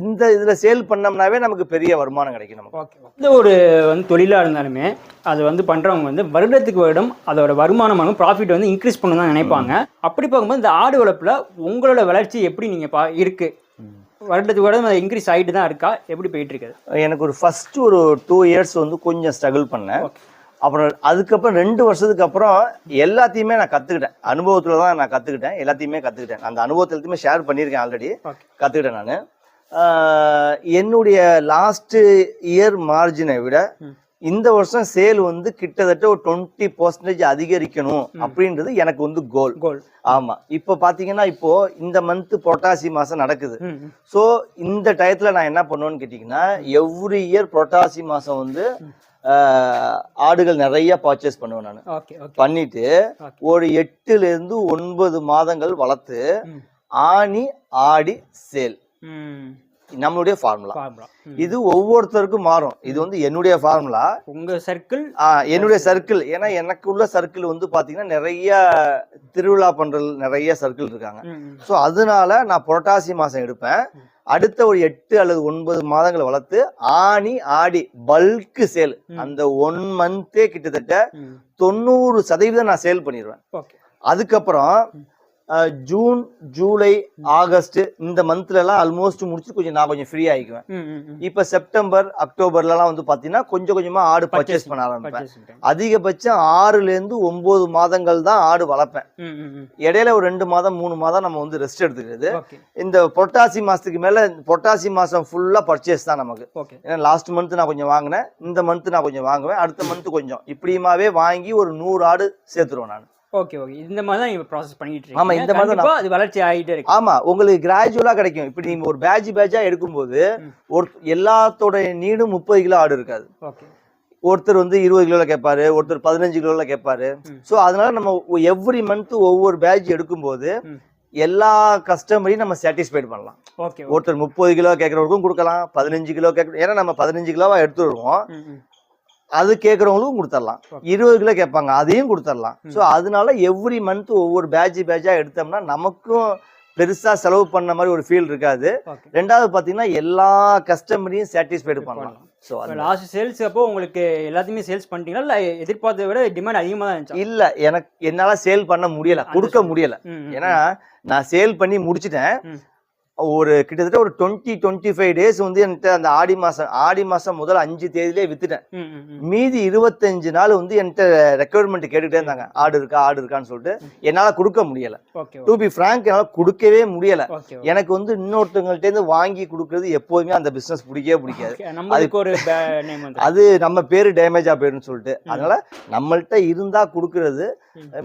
இந்த- இதுல சேல் பண்ணோம்னாவே நமக்கு பெரிய வருமானம் கிடைக்கும் நமக்கு. ஓகே இந்த ஒரு வந்து தொழிலாக இருந்தாலுமே அது வந்து பண்ணுறவங்க வந்து வருடத்துக்கு வருடம் அதோட வருமானமான ப்ராஃபிட் வந்து இன்க்ரீஸ் பண்ணணும் தான் நினைப்பாங்க. அப்படி பார்க்கும்போது இந்த ஆடு வளர்ப்பில் உங்களோட வளர்ச்சி எப்படி நீங்கள் பா இருக்கு? வருடத்துக்கு வருடம் அது இன்க்ரீஸ் ஆகிட்டு தான் இருக்கா? எப்படி போயிட்டு இருக்குது? எனக்கு ஒரு ஃபர்ஸ்ட் ஒரு டூ இயர்ஸ் வந்து கொஞ்சம் ஸ்ட்ரகிள் பண்ணேன். அப்புறம் அதுக்கப்புறம் ரெண்டு வருஷத்துக்கு அப்புறம் எல்லாத்தையுமே நான் கத்துக்கிட்டேன். அனுபவத்துல தான் நான் கத்துக்கிட்டேன். எல்லாத்தையுமே கத்துக்கிட்டேன். அந்த அனுபவத்தை எல்லாத்தையுமே ஷேர் பண்ணியிருக்கேன் ஆல்ரெடி ஓகே கத்துக்கிட்டேன் நான். என்னுடைய லாஸ்ட் இயர் மார்ஜினை விட. இந்த வருஷம் சேல் வந்து கிட்டத்தட்ட ஒரு டுவெண்ட்டி பர்சன்டேஜ் அதிகரிக்கணும் அப்படின்றது எனக்கு வந்து கோல் கோல் ஆமா. இப்போ பாத்தீங்கன்னா இப்போ இந்த மந்த் புரட்டாசி மாசம் நடக்குது. ஸோ இந்த டயத்துல நான் என்ன பண்ணுவேன்னு கேட்டிங்கன்னா எவ்ரி இயர் புரட்டாசி மாசம் வந்து ஆடுகள் நிறைய பர்ச்சேஸ் பண்ணுவேன் நான். பண்ணிட்டு. ஒரு எட்டுல இருந்து ஒன்பது மாதங்கள் வளர்த்து ஆணி ஆடி சேல். நம்மளுடைய ஃபார்முலா. இது ஒவ்வொருத்தருக்கும் மாறும். இது வந்து என்னுடைய ஃபார்முலா உங்க சர்க்கிள் என்னுடைய சர்க்கிள் ஏன்னா எனக்கு உள்ள சர்க்கிள் வந்து பாத்தீங்கன்னா நிறைய திருவிழா பண்றது நிறைய சர்க்கிள் இருக்காங்க. ஸோ அதனால நான் புரட்டாசி மாசம் எடுப்பேன். அடுத்த ஒரு எட்டு அல்லது ஒன்பது மாதங்களை வளர்த்து ஆணி ஆடி பல்க் சேல் அந்த ஒன் மந்தே கிட்டத்தட்ட தொண்ணூறு சதவீதம் நான் சேல் பண்ணிடுவேன் அதுக்கப்புறம் ஜூன் ஜூலை ஆகஸ்ட் இந்த மந்த்ல எல்லாம் ஆல்மோஸ்ட் முடிச்சு கொஞ்சம் நான் கொஞ்சம் ஃப்ரீ ம் இப்ப செப்டம்பர் அக்டோபர்லலாம் வந்து பாத்தீங்கன்னா கொஞ்சம் கொஞ்சமா ஆடு பர்ச்சேஸ் பண்ண ஆரம்பிப்பேன். அதிகபட்சம் ஆறுல இருந்து ஒன்பது மாதங்கள் தான் ஆடு வளர்ப்பேன். இடையில ஒரு ரெண்டு மாதம் மூணு மாதம் நம்ம வந்து ரெஸ்ட் எடுத்துக்கிறது. இந்த புரட்டாசி மாசத்துக்கு மேல புரட்டாசி மாசம் ஃபுல்லா பர்ச்சேஸ் தான் நமக்கு. ஏன்னா லாஸ்ட் மந்த் நான் கொஞ்சம் வாங்கினேன் இந்த மந்த் நான் கொஞ்சம் வாங்குவேன் அடுத்த மந்த் கொஞ்சம். இப்படியுமாவே வாங்கி ஒரு நூறு ஆடு சேர்த்துருவேன் நான். ஓகே ஓகே இந்த மாதிரி தான் நீங்க ப்ராசஸ் பண்ணிட்டு ஆமா, இருக்கீங்க இந்த மாதிரி தான் அது வளர்ச்சி ஆகிட்டே இருக்கு. ஆமா உங்களுக்கு கிராஜுவலா கிடைக்கும். இப்படி நீங்க ஒரு பேட்ச் பேட்சா எடுக்கும்போது. ஒரு எல்லாத்தோட நீடும் முப்பது கிலோ ஆடு இருக்காது. ஓகே ஒருத்தர் வந்து இருபது கிலோல கேட்பாரு ஒருத்தர் பதினஞ்சு கிலோல கேட்பாரு. ஸோ அதனால நம்ம எவ்ரி மந்த் ஒவ்வொரு பேட்ச் எடுக்கும்போது. எல்லா கஸ்டமரையும் நம்ம சாட்டிஸ்ஃபைட் பண்ணலாம். ஓகே ஒருத்தர் முப்பது கிலோ கேட்கறவருக்கும் கொடுக்கலாம் பதினஞ்சு கிலோ கேட்க ஏன்னா நம்ம பதினஞ்சு கிலோவா எடுத்து வருவோம் ம் ம். அது கேட்கறவங்களுக்கும் கொடுத்துடலாம். இருபது கிலோ கேட்பாங்க அதையும் கொடுத்துடலாம் ஸோ அதனால எவ்ரி மந்த் ஒவ்வொரு பேட்ச் பேட்சா எடுத்தோம்னா நமக்கும் பெருசா செலவு பண்ண மாதிரி ஒரு ஃபீல் இருக்காது. ரெண்டாவது பாத்தீங்கன்னா எல்லா கஸ்டமரையும் சாட்டிஸ்ஃபைடு பண்ணலாம். ஸோ லாஸ்ட் சேல்ஸ் அப்போ உங்களுக்கு எல்லாத்தையுமே சேல்ஸ் பண்ணிட்டீங்களா? இல்லை எதிர்பார்த்ததை விட டிமாண்ட் அதிகமாக தான் இருந்துச்சா? இல்ல எனக்கு என்னால சேல் பண்ண முடியல கொடுக்க முடியல. ஏன்னா நான் சேல் பண்ணி முடிச்சிட்டேன். ஒரு கிட்டத்தட்ட ஒரு டுவெண்ட்டி டுவெண்ட்டி ஃபைவ் டேஸ் வந்து என்கிட்ட அந்த ஆடி மாசம் ஆடி மாசம் முதல் அஞ்சு தேதியிலே வித்துட்டேன். மீதி இருபத்தஞ்சு நாள் வந்து என்கிட்ட ரெக்குவயர்மெண்ட் கேட்டுக்கிட்டே இருந்தாங்க. ஆடு இருக்கா ஆடு இருக்கான்னு சொல்லிட்டு. என்னால கொடுக்க முடியல. டு பி ஃப்ராங்க் என்னால கொடுக்கவே முடியல. எனக்கு வந்து இன்னொருத்தவங்கள்ட்ட இருந்து வாங்கி கொடுக்கறது எப்போதுமே அந்த பிசினஸ் பிடிக்கவே பிடிக்காது. நம்மளுக்கு ஒரு அது நம்ம பேரு டேமேஜா போயிடும்னு சொல்லிட்டு. அதனால நம்மள்ட்ட இருந்தா கொடுக்கறது.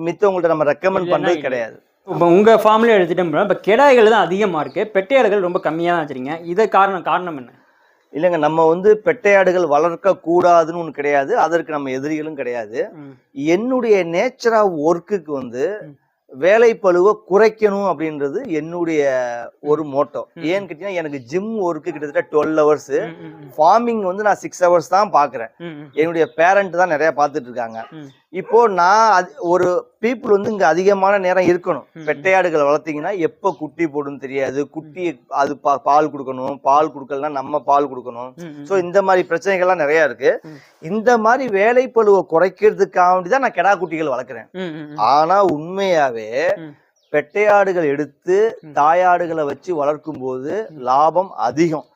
மித்தவங்கள்ட்ட நம்ம ரெக்கமெண்ட் பண்றது. கிடையாது. இப்போ உங்கள் ஃபார்ம்ல எடுத்துட்டோம்னா இப்போ கெடாய்கள் தான் அதிகமாக இருக்குது பெட்டையாடுகள் ரொம்ப கம்மியாக தான் வச்சுருங்க இதை காரணம் காரணம் என்ன? இல்லைங்க நம்ம வந்து பெட்டையாடுகள் வளர்க்க கூடாதுன்னு ஒன்று கிடையாது. அதற்கு நம்ம எதிரிகளும் கிடையாது. என்னுடைய நேச்சர் ஆஃப் ஒர்க்குக்கு வந்து. வேலை பழுவை குறைக்கணும் அப்படின்றது என்னுடைய ஒரு மோட்டோ. ஏன்னு கேட்டீங்கன்னா எனக்கு ஜிம் ஒர்க்கு கிட்டத்தட்ட டுவெல் ஹவர்ஸ். ஃபார்மிங் வந்து நான் சிக்ஸ் ஹவர்ஸ் தான் ம், என்னுடைய பேரண்ட் தான் நிறைய பார்த்துட்டு இருக்காங்க. இப்போ நான் அது- ஒரு பீப்புள் வந்து இங்க அதிகமான நேரம் இருக்கணும். பெட்டையாடுகளை வளர்த்தீங்கன்னா எப்போ குட்டி போடுன்னு தெரியாது குட்டி அது பால் கொடுக்கணும் பால் கொடுக்கலன்னா நம்ம பால் கொடுக்கணும். ஸோ இந்த மாதிரி பிரச்சனைகள்லாம் நிறைய இருக்கு. இந்த மாதிரி வேலைப்பழுவை குறைக்கிறதுக்காக வேண்டி தான் நான் கெடா குட்டிகள் வளர்க்குறேன். ஆனா உண்மையாவே. பெட்டையாடுகள் எடுத்து. தாயாடுகளை வச்சு வளர்க்கும் போது லாபம் அதிகம்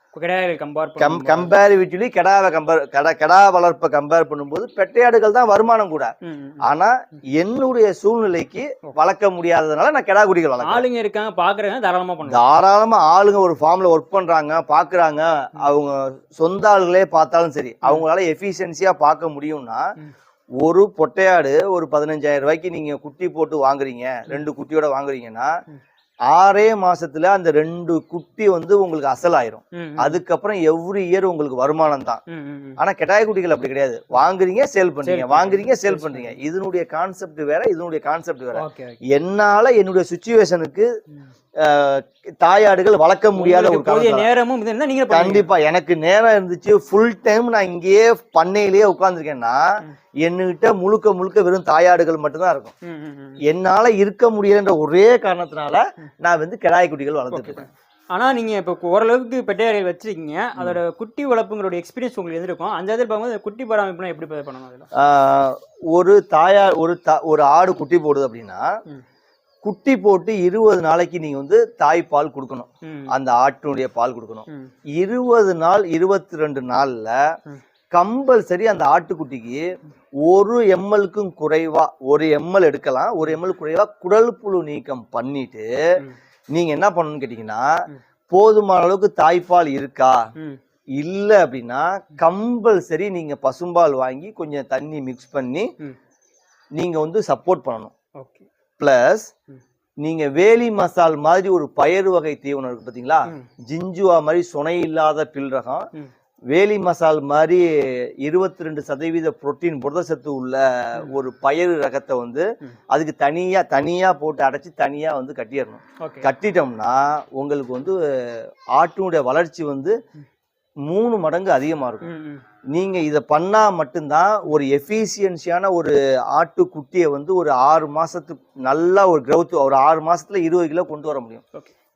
கம்பேரிவிட்டிலி கெடாவை கம்பேர் கெடா கெடா வளர்ப்பை கம்பேர் பண்ணும்போது பெட்டையாடுகள் தான் வருமானம் கூட. ஆனா என்னுடைய சூழ்நிலைக்கு வளர்க்க முடியாததுனால நான் கெடா குட்டிகள் வளர்க்குறேன். ஆளுங்க இருக்காங்க பாக்குறாங்க தாராளமா பண்ணலாம் தாராளமா ஆளுங்க ஒரு ஃபார்ம்ல ஒர்க் பண்றாங்க பாக்குறாங்க அவங்க சொந்த ஆளுகளே பார்த்தாலும் சரி அவங்களால எஃபிஷியன்சியா பார்க்க முடியும்னா. ஒரு பொட்டையாடு ஒரு பதினஞ்சாயிரம் ரூபாய்க்கு நீங்க குட்டி போட்டு வாங்குறீங்க ரெண்டு குட்டியோட வாங்குறீங்கன்னா. ஆறே மாசத்துல அந்த ரெண்டு குட்டி வந்து உங்களுக்கு அசலாயிரும். ம், ம். அதுக்கப்புறம் எவ்ரி இயர் உங்களுக்கு வருமானம் தான். ஆனா கெட்டாய குட்டிகள் அப்படி கிடையாது. வாங்குறீங்க சேல் பண்றீங்க. வாங்குறீங்க சேல் பண்றீங்க. இதனுடைய கான்செப்ட் வேற இதனுடைய கான்செப்ட் வேற. என்னால என்னுடைய சுச்சுவேஷனுக்கு. தாயாடுகள் வளர்க்க முடியாத ஒரு நேரமும் நீங்க பண்ணுவீங்க. கண்டிப்பா. எனக்கு நேரம் இருந்துச்சு. ஃபுல் டைம் நான் இங்கேயே பண்ணையிலேயே உட்கார்ந்துருக்கேன்னா என்கிட்ட முழுக்க முழுக்க வெறும் தாயாடுகள் மட்டும்தான் இருக்கும். என்னால இருக்க முடியலன்ற ஒரே காரணத்தினால நான் வந்து கிடாய் குட்டிகள் வளர்த்துட்டு இருக்கேன். ஆனா நீங்க இப்போ ஓரளவுக்கு பெட்டையாரியல் வச்சிருக்கீங்க. அதோட குட்டி வளர்ப்புங்களோட எக்ஸ்பீரியன்ஸ் உங்களுக்கு இருந்திருக்கும். இதில் பார்க்கும்போது குட்டி பராமரிப்புலாம் எப்படி ஆஹ் ஒரு தாயா ஒரு தா ஒரு ஆடு குட்டி போடுது அப்படின்னா. குட்டி போட்டு இருபது நாளைக்கு நீங்க வந்து தாய்ப்பால் கொடுக்கணும் ம் அந்த ஆட்டினுடைய பால் கொடுக்கணும் இருபது நாள் இருபத்தி ரெண்டு நாள்ல. கம்பல்சரி அந்த ஆட்டுக்குட்டிக்கு ஒரு எம்எல்க்கும் குறைவா ஒரு எம்எல் எடுக்கலாம் ஒரு எம்எல் குறைவா குடல் புழு நீக்கம் பண்ணிட்டு. நீங்க என்ன பண்ணணும்னு கேட்டீங்கன்னா. போதுமான அளவுக்கு தாய்ப்பால் இருக்கா இல்ல அப்படின்னா கம்பல்சரி நீங்க பசும்பால் வாங்கி கொஞ்சம் தண்ணி மிக்ஸ் பண்ணி. நீங்க வந்து சப்போர்ட் பண்ணணும் ஓகே பிளஸ். நீங்க வேலி மசால் மாதிரி ஒரு பயறு வகை தீவனம் இருக்கு பாத்தீங்களா. ஜிஞ்சுவா மாதிரி சுனை இல்லாத பில் ரகம். வேலி மசால் மாதிரி இருபத்தி ரெண்டு சதவீத புரோட்டீன் புரதச்சத்து உள்ள ஒரு பயறு ரகத்தை வந்து. அதுக்கு தனியா தனியா போட்டு அடைச்சி தனியா வந்து கட்டிடணும் கட்டிட்டோம்னா உங்களுக்கு வந்து ஆட்டினுடைய வளர்ச்சி வந்து மூணு மடங்கு அதிகமா இருக்கும் ம் ம் நீங்க இதை பண்ணா மட்டும்தான் ஒரு எஃபிஷியன்சியான ஒரு ஆட்டுக்குட்டியை வந்து ஒரு ஆறு மாசத்துக்கு நல்லா ஒரு growth ஒரு ஆறு மாசத்துல இருபது கிலோ கொண்டு வர முடியும்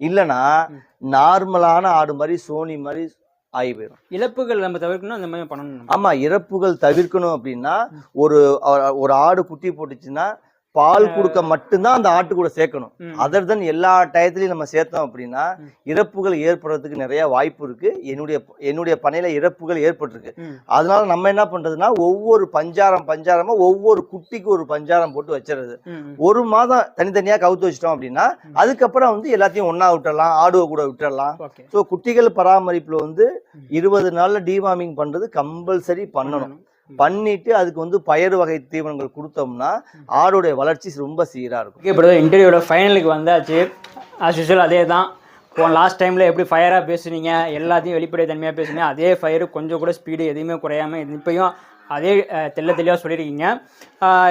இல்லைன்னா. நார்மலான ஆடு மாதிரி சோனி மாதிரி ஆகி போயிடும் இழப்புகள் நம்ம தவிர்க்கணும் அந்த மாதிரி பண்ணணும் நம்ம. ஆமா இறப்புகள் தவிர்க்கணும் அப்படின்னா ஒரு ஒரு ஆடு குட்டி போட்டுச்சுன்னா பால் கொடுக்க மட்டும்தான் அந்த ஆட்டு கூட சேர்க்கணும். அதர் தென் எல்லா டயத்துலயும் நம்ம சேர்த்தோம் அப்படின்னா. இறப்புகள் ஏற்படுறதுக்கு நிறைய வாய்ப்பு இருக்கு. என்னுடைய என்னுடைய பண்ணையில இறப்புகள் ஏற்பட்டிருக்கு. அதனால நம்ம என்ன பண்றதுன்னா ஒவ்வொரு பஞ்சாரம் பஞ்சாரமா ஒவ்வொரு குட்டிக்கு ஒரு பஞ்சாரம் போட்டு வச்சிருது. ஒரு மாதம் தனித்தனியா கவுத்து வச்சிட்டோம் அப்படின்னா அதுக்கப்புறம் வந்து எல்லாத்தையும் ஒண்ணா விட்டுறலாம் ஆடுவ கூட விட்டுறலாம். ஸோ குட்டிகள் பராமரிப்புல வந்து. இருபது நாள்ல டிவார்மிங் பண்றது கம்பல்சரி பண்ணணும். பண்ணிட்டு அதுக்கு வந்து பயறு வகை தீவனங்கள் கொடுத்தோம்னா ஆடோடைய வளர்ச்சி ரொம்ப சீரா இருக்கும். ஓகே பிரதர் இன்டர்வியூட ஃபைனலுக்கு வந்தாச்சு. ஆஸ் யூஸ்வல் அதே தான் போன லாஸ்ட் டைமில் எப்படி ஃபயராக பேசுனீங்க எல்லாத்தையும் வெளிப்படை தன்மையாக பேசுனீங்க அதே ஃபயர் கொஞ்சம் கூட ஸ்பீடு எதுவுமே குறையாம இது இப்பயும் அதே தெள்ள தெளிவாக சொல்லியிருக்கீங்க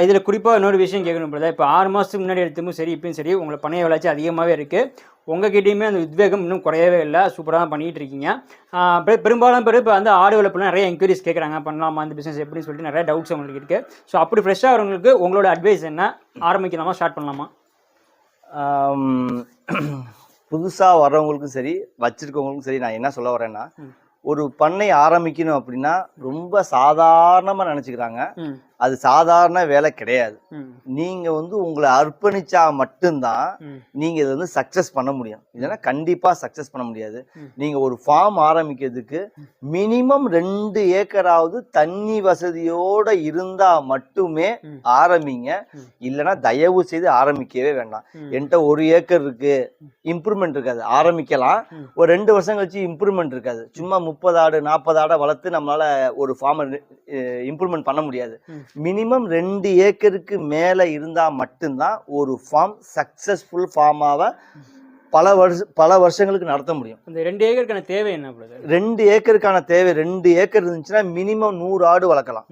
இதில் குறிப்பாக இன்னொரு விஷயம் கேட்கணும் பிரதர். இப்போ ஆறு மாதத்துக்கு முன்னாடி எடுத்தும் சரி இப்பயும் சரி உங்களை பணைய வளர்ச்சி அதிகமாகவே இருக்குது உங்ககிட்டயுமே அந்த உத்வேகம் இன்னும் குறையவே இல்லை. சூப்பராக தான் பண்ணிகிட்டு இருக்கீங்க. பெரும்பாலும் பேர் இப்போ வந்து ஆடு வளர்ப்புல நிறைய என்கொயரிஸ் கேட்குறாங்க. பண்ணலாமா? அந்த பிஸ்னஸ் எப்படின்னு சொல்லிட்டு நிறைய டவுட்ஸ் உங்களுக்கு இருக்குது ஸோ அப்படி ஃப்ரெஷ்ஷாக வரவங்களுக்கு உங்களோட அட்வைஸ் என்ன? ஆரம்பிக்கலாமா? ஸ்டார்ட் பண்ணலாமா? ஆம், புதுசா வர்றவங்களுக்கும் சரி வச்சிருக்கவங்களுக்கும் சரி நான் என்ன சொல்ல வரேன்னா. ஒரு பண்ணை ஆரம்பிக்கணும் அப்படின்னா ரொம்ப சாதாரணமாக நினச்சிக்கிறாங்க. அது சாதாரண வேலை கிடையாது. நீங்க வந்து உங்களை அர்ப்பணிச்சா மட்டும்தான் நீங்க இதை வந்து சக்சஸ் பண்ண முடியும். இல்லைன்னா கண்டிப்பா சக்சஸ் பண்ண முடியாது. நீங்க ஒரு ஃபார்ம் ஆரம்பிக்கிறதுக்கு மினிமம் ரெண்டு ஏக்கராவது தண்ணி வசதியோட இருந்தா மட்டுமே. ஆரம்பிங்க. இல்லைன்னா தயவு செய்து ஆரம்பிக்கவே வேண்டாம். என்கிட்ட ஒரு ஏக்கர் இருக்கு. இம்ப்ரூவ்மெண்ட் இருக்காது. ஆரம்பிக்கலாம். ஒரு ரெண்டு வருஷம் கழிச்சு இம்ப்ரூவ்மெண்ட் இருக்காது. சும்மா முப்பது ஆடு நாற்பது ஆடை வளர்த்து நம்மளால ஒரு ஃபார்மை இம்ப்ரூவ்மெண்ட் பண்ண முடியாது. மினிமம் ரெண்டு ஏக்கருக்கு மேல இருந்தா மட்டும்தான் ஒரு ஃபார்ம் சக்சஸ்ஃபுல் ஃபார்மாவை பல வருஷ பல வருஷங்களுக்கு நடத்த முடியும். அந்த ரெண்டு ஏக்கருக்கான தேவை என்ன ரெண்டு ஏக்கருக்கான தேவை ரெண்டு ஏக்கர் இருந்துச்சுன்னா மினிமம் நூறு ஆடு வளர்க்கலாம்.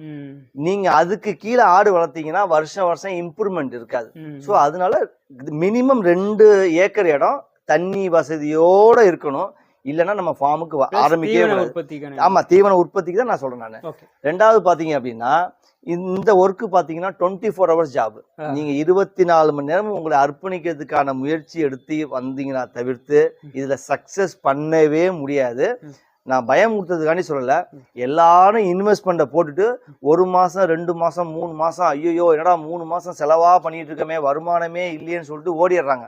நீங்க அதுக்கு கீழே ஆடு வளர்த்தீங்கன்னா வருஷம் வருஷம் இம்ப்ரூவ்மெண்ட் இருக்காது. ஸோ அதனால மினிமம் ரெண்டு ஏக்கர் இடம் தண்ணி வசதியோட இருக்கணும். இல்லைன்னா நம்ம ஃபார்முக்கு ஆரம்பிக்கவே ஆமா தீவன உற்பத்திக்கு தான் நான் சொல்றேன் நான். ரெண்டாவது பாத்தீங்க அப்படின்னா இந்த ஒர்க்கு பாத்தீங்கன்னா டுவெண்ட்டி ஃபோர் ஹவர்ஸ் ஜாப் ஆ. நீங்க இருபத்தி நாலு மணி நேரம் உங்களை அர்ப்பணிக்கிறதுக்கான முயற்சி எடுத்து வந்தீங்கன்னா தவிர்த்து இதுல சக்சஸ் பண்ணவே முடியாது. நான் பயம் கொடுத்ததுக்காண்டி சொல்லல. எல்லாரும் இன்வெஸ்ட்மெண்ட்டை போட்டுட்டு ஒரு மாசம் ரெண்டு மாசம் மூணு மாசம் ஐயோ என்னடா மூணு மாசம் செலவா பண்ணிட்டு இருக்கமே வருமானமே இல்லையேன்னு சொல்லிட்டு ஓடிடுறாங்க.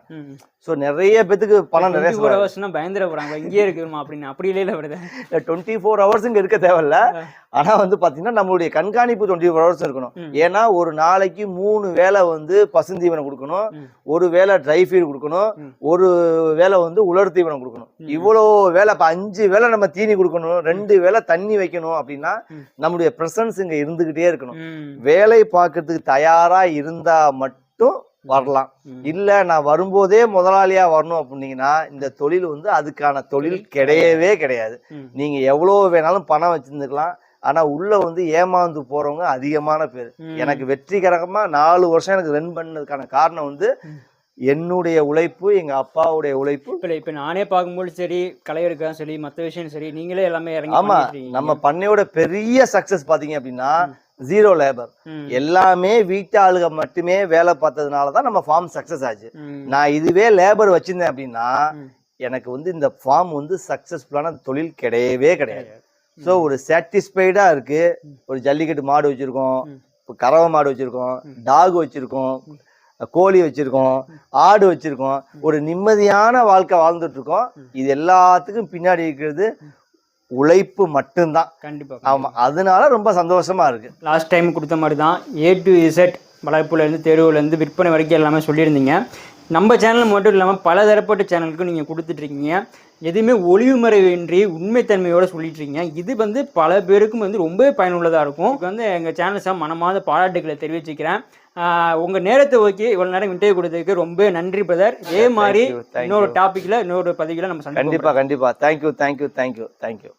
ஸோ நிறைய பேத்துக்கு பணம் நிறைய ஃபோர் ஹவர்ஸ்னா பயந்துட போகிறாங்க இங்கேயே இருக்குமா அப்படின்னு. அப்படி இல்லை பிரதர். டுவெண்ட்டி ஃபோர் ஹவர்ஸ் இங்க இருக்க தேவையில்ல. ஆனா வந்து பாத்தீங்கன்னா நம்மளுடைய கண்காணிப்பு டுவெண்ட்டி ஃபோர் ஹவர்ஸ் இருக்கணும். ஏன்னா ஒரு நாளைக்கு மூணு வேளை வந்து பசுந்தீவனம் கொடுக்கணும். ஒரு வேளை ட்ரை ஃபீட் கொடுக்கணும். ஒரு வேளை வந்து உலர் தீவனம் கொடுக்கணும். இவ்வளோ வேலை இப்ப அஞ்சு வேளை நம்ம தீனி கொடுக்கணும் ரெண்டு வேளை தண்ணி வைக்கணும் அப்படின்னா ம். நம்மளுடைய பிரசன்ஸ் இங்க இருந்துகிட்டே இருக்கணும் வேலை பார்க்கறதுக்கு தயாரா இருந்தா மட்டும் வரலாம். இல்ல நான் வரும்போதே முதலாளியா வரணும் அப்படின்னீங்கன்னா இந்த தொழில் வந்து அதுக்கான தொழில் கிடையவே கிடையாது. நீங்க எவ்வளவு வேணாலும் பணம் வச்சிருந்துக்கலாம் ஆனா உள்ள வந்து ஏமாந்து போறவங்க அதிகமான பேர். எனக்கு வெற்றிகரமா நாலு வருஷம் எனக்கு ரன் பண்ணதுக்கான காரணம் வந்து. என்னுடைய உழைப்பு எங்க அப்பாவுடைய உழைப்பு. இப்போ இப்போ நானே பார்க்கும்போது சரி களை எடுக்கலாம் சரி மற்ற விஷயம் சரி நீங்களே எல்லாமே இறங்கி ஆமா பண்ணிட்டு இருக்கீங்க. நம்ம பண்ணையோட பெரிய சக்சஸ் பாத்தீங்க அப்படின்னா ஜீரோ லேபர். எல்லாமே வீட்டாளுக மட்டுமே வேலை பார்த்ததுனால தான் நம்ம ஃபார்ம் சக்சஸ் ஆச்சு. நான் இதுவே லேபர் வச்சிருந்தேன் அப்படின்னா. எனக்கு வந்து இந்த ஃபார்ம் வந்து சக்சஸ்ஃபுல்லான தொழில் கிடையவே கிடையாது. ஸோ ஒரு சாட்டிஸ்ஃபைடா இருக்கு. ஒரு ஜல்லிக்கட்டு மாடு வச்சிருக்கோம். இப்போ கறவை மாடு வச்சிருக்கோம். டாக் வச்சிருக்கோம். கோழி வச்சிருக்கோம் ஆடு வச்சிருக்கோம். ஒரு நிம்மதியான வாழ்க்கை வாழ்ந்துட்டு இருக்கோம் இது எல்லாத்துக்கும் பின்னாடி இருக்கிறது உழைப்பு மட்டும்தான். கண்டிப்பா ஆமா அதனால ரொம்ப சந்தோஷமா இருக்கு. லாஸ்ட் டைம் கொடுத்த மாதிரி தான் ஏ டு இசட் வளர்ப்புலேருந்து தெருவுலேருந்து விற்பனை வரைக்கும் எல்லாமே சொல்லியிருந்தீங்க. நம்ம சேனல் மட்டும் இல்லாமல் பல தரப்பட்ட சேனலுக்கும் நீங்கள் கொடுத்துட்ருக்கீங்க. எதுவுமே ஒளிவுமறைவின்றி உண்மைத்தன்மையோடு சொல்லிட்டு இருக்கீங்க இது வந்து பல பேருக்கும் வந்து ரொம்பவே பயனுள்ளதாக இருக்கும். வந்து எங்கள் சேனல்ஸை மனமாத பாராட்டுகளை தெரிவிச்சுக்கிறேன். உங்கள் நேரத்தை ஓகே இவ்வளோ நேரம் இன்டர்வியூ கொடுத்ததுக்கு ரொம்ப நன்றி பிரதர் இதே மாதிரி இன்னொரு. டாப்பிக்கில் இன்னொரு பதிவில் நம்ம சந்திப்போம் கண்டிப்பா கண்டிப்பா. Thank you thank you thank you thank you